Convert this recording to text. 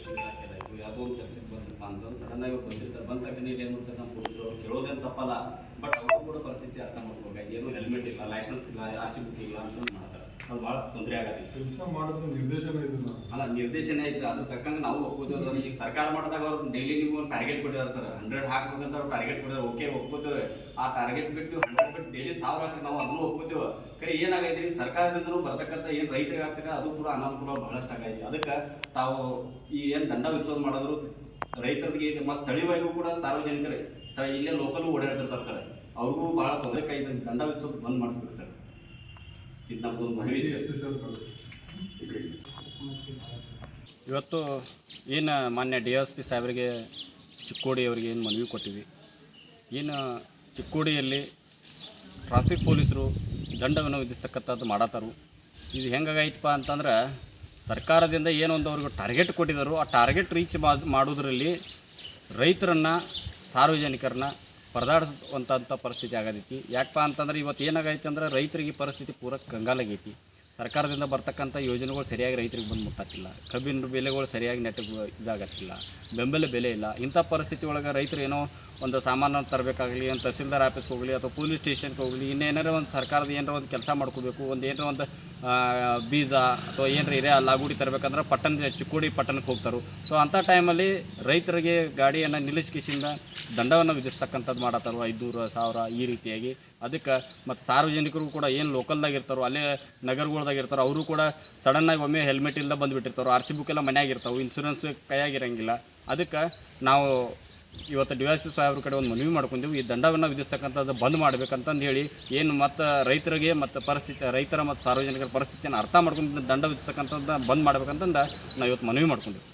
ಕೃಷಿ ಇಲಾಖೆದಾಯ್ತು ಯಾವುದೋ ಒಂದು ಕೆಲಸಕ್ಕೆ ಬಂದಪ್ಪ ಅಂತಂದು ಸಡನ್ ಆಗಿ ಬಂದಿರ್ತಾರೆ. ಬಂದ ತಕ್ಷಣ ಇಲ್ಲಿ ಏನು ಮಾಡ್ತಾರೆ ನಮ್ಮ ಪೊಲೀಸರು? ಅವ್ರು ಕೇಳೋದೇನು ತಪ್ಪಲ್ಲ. ಬಟ್ ಅವರು ಕೂಡ ಪರಿಸ್ಥಿತಿ ಅರ್ಥ ಮಾಡ್ಕೋಬೇಕು ಏನು ಹೆಲ್ಮೆಟ್ ಇಲ್ಲ ಲೈಸೆನ್ಸ್ ಇಲ್ಲ ಆರ್ ಸಿ ಬುಕ್ ಇಲ್ಲ ಅಂತ ಮಾಡ್ತಾರೆ. ಅದು ಭಾಳ ತೊಂದರೆ ಆಗತ್ತೆ. ಕೆಲಸ ಮಾಡೋದು ನಿರ್ದೇಶನ ಇದನ್ನ ನಿರ್ದೇಶನ ಐತ್ರಿ ಅದ್ರ ತಕ್ಕಂಗೆ ನಾವು ಒಪ್ಕೋತೀವಿ ಸರ್. ಈಗ ಸರ್ಕಾರ ಮಾಡಿದಾಗ ಅವ್ರು ಡೈಲಿ ನೀವು ಒಂದು ಟಾರ್ಗೆಟ್ ಕೊಟ್ಟಿದ್ದಾರೆ ಸರ್. ಹಂಡ್ರೆಡ್ ಹಾಕ್ಬೇಕಂತ ಅವ್ರು ಟಾರ್ಗೆಟ್ ಕೊಟ್ಟಿದ್ದಾರೆ ಓಕೆ ಒಪ್ಕೋತೀವಿ ಆ ಟಾರ್ಗೆಟ್ ಬಿಟ್ಟು ಹಂಡ್ರೆಡ್ ಬಿಟ್ಟು ಡೈಲಿ ಸಾವಿರ ಹಾಕಿ ನಾವು ಅದನ್ನು ಒಪ್ಕೋತೀವಿ. ಕರೆ ಏನಾಗೈತಿ ರೀ ಸರ್ಕಾರದಿಂದನೂ ಬರ್ತಕ್ಕಂಥ ಏನು ರೈತರಿಗೆ ಆಗ್ತಕ್ಕ ಅದು ಕೂಡ ಅನಾನುಕೂಲ ಬಹಳಷ್ಟು ಆಗೈತಿ. ಅದಕ್ಕೆ ತಾವು ಈ ಏನು ದಂಡ ವಿಧಿಸೋದು ಮಾಡಿದ್ರು, ರೈತರಿಗೆ ಮತ್ತು ಸ್ಥಳೀಯವಾಗಿಯೂ ಕೂಡ ಸಾರ್ವಜನಿಕರೇ, ಸರ್, ಇಲ್ಲೇ ಲೋಕಲ್ ಓಡಾಡ್ತಿರ್ತಾರೆ ಸರ್. ಅವ್ರಿಗೂ ಭಾಳ ತೊಂದರೆ ಕೈ ದಂಡ ವಿಧಿಸೋದು ಬಂದ್ ಮಾಡಿಸ್ಬೇಕು ಸರ್. ಇದು ನಮ್ದೊಂದು ಮನವಿ. ಇವತ್ತು ಏನು ಮಾನ್ಯ ಡಿ ಎಸ್ ಪಿ ಸಾಹೇಬರಿಗೆ ಚಿಕ್ಕೋಡಿ ಅವರಿಗೆ ಏನು ಮನವಿ ಕೊಟ್ಟಿವಿ? ಏನು ಚಿಕ್ಕೋಡಿಯಲ್ಲಿ ಟ್ರಾಫಿಕ್ ಪೊಲೀಸರು ದಂಡವನ್ನು ವಿಧಿಸ್ತಕ್ಕಂಥದ್ದು ಮಾಡತ್ತಾರು. ಇದು ಹೆಂಗಾಗೈತಪ್ಪ ಅಂತಂದ್ರೆ ಸರ್ಕಾರದಿಂದ ಏನೊಂದು ಅವ್ರಿಗೆ ಟಾರ್ಗೆಟ್ ಕೊಟ್ಟಿದ್ದಾರೋ. ಆ ಟಾರ್ಗೆಟ್ ರೀಚ್ ಮಾಡೋದ್ರಲ್ಲಿ ರೈತರನ್ನು, ಸಾರ್ವಜನಿಕರನ್ನ ಪರದಾಡಿಸುವಂಥ ಪರಿಸ್ಥಿತಿ ಆಗದೈತಿ. ಯಾಕಪ್ಪ ಅಂತಂದ್ರೆ ಇವತ್ತು ಏನಾಗೈತೆ ಅಂದ್ರೆ ರೈತರಿಗೆ ಪರಿಸ್ಥಿತಿ ಪೂರ ಕಂಗಾಲಾಗೈತಿ. ಸರ್ಕಾರದಿಂದ ಬರ್ತಕ್ಕಂಥ ಯೋಜನೆಗಳು ಸರಿಯಾಗಿ ರೈತರಿಗೆ ಬಂದು ಮುಟ್ಟತ್ತಿಲ್ಲ. ಕಬ್ಬಿನ ಬೆಲೆಗಳು ಸರಿಯಾಗಿ ನೆಟ್ಟ ಇದಾಗತ್ತಿಲ್ಲ. ಬೆಂಬಲ ಬೆಲೆ ಇಲ್ಲ. ಇಂಥ ಪರಿಸ್ಥಿತಿ ಒಳಗೆ ರೈತರು ಏನೋ ಒಂದು ಸಾಮಾನು ತರಬೇಕಾಗಲಿ, ಒಂದು ತಹಸೀಲ್ದಾರ್ ಆಫೀಸ್ಗೆ ಹೋಗಲಿ ಅಥವಾ ಪೊಲೀಸ್ ಸ್ಟೇಷನ್ಗೆ ಹೋಗಲಿ ಇನ್ನೇನಾರ ಒಂದು ಸರ್ಕಾರದ ಏನಾರ ಒಂದು ಕೆಲಸ ಮಾಡ್ಕೋಬೇಕು, ಒಂದು ಏನಾರ ಒಂದು ಬೀಜ ಅಥವಾ ಏನಾರ ಹಿರಿಯ ಲಾಗುಡಿ ತರಬೇಕಂದ್ರೆ ಪಟ್ಟಣ ಚಿಕ್ಕೋಡಿ ಪಟ್ಟಣಕ್ಕೆ ಹೋಗ್ತಾರೆ. ಸೊ ಅಂಥ ಟೈಮಲ್ಲಿ ರೈತರಿಗೆ ಗಾಡಿಯನ್ನು ನಿಲ್ಲಿಸ್ಕಿಸಿಂದ ದಂಡವನ್ನು ವಿಧಿಸ್ತಕ್ಕಂಥದ್ದು ಮಾಡತ್ತಾರ ಐದುನೂರು, ಸಾವಿರ ಈ ರೀತಿಯಾಗಿ. ಅದಕ್ಕೆ ಮತ್ತು ಸಾರ್ವಜನಿಕರು ಕೂಡ ಏನು ಲೋಕಲ್ದಾಗ ಇರ್ತಾರೋ, ಅಲ್ಲೇ ನಗರಗಳ್ದಾಗ ಇರ್ತಾರೋ, ಅವರು ಕೂಡ ಸಡನ್ನಾಗಿ ಒಮ್ಮೆ ಹೆಲ್ಮೆಟ್ ಇಲ್ಲ ಬಂದುಬಿಟ್ಟಿರ್ತಾರೋ ಆರ್ ಸಿ ಬುಕ್ ಎಲ್ಲ ಮನೆಯಾಗ ಇರ್ತಾವೆ ಇನ್ಸೂರೆನ್ಸ್ ಕೈಯಾಗಿರಂಗಿಲ್ಲ ಅದಕ್ಕೆ ನಾವು ಇವತ್ತು ಡಿ ಎಸ್ ಸಾಹೇಬ್ರ ಕಡೆ ಒಂದು ಮನವಿ ಮಾಡ್ಕೊಂಡೆವು, ಈ ದಂಡವನ್ನು ವಿಧಿಸ್ತಕ್ಕಂಥದ್ದು ಬಂದ್ ಮಾಡ್ಬೇಕಂತಂದು ಹೇಳಿ ಏನು ಮತ್ತು ರೈತರಿಗೆ ಮತ್ತು ಪರಿಸ್ಥಿತಿ, ರೈತರ ಮತ್ತು ಸಾರ್ವಜನಿಕರ ಪರಿಸ್ಥಿತಿಯನ್ನು ಅರ್ಥ ಮಾಡ್ಕೊಂಡು ದಂಡ ವಿಧಿಸ್ತಕ್ಕಂಥದ್ದು ಬಂದ್ ಮಾಡ್ಬೇಕಂತಂದು ನಾವು ಇವತ್ತು ಮನವಿ ಮಾಡ್ಕೊಂಡ್ವಿ.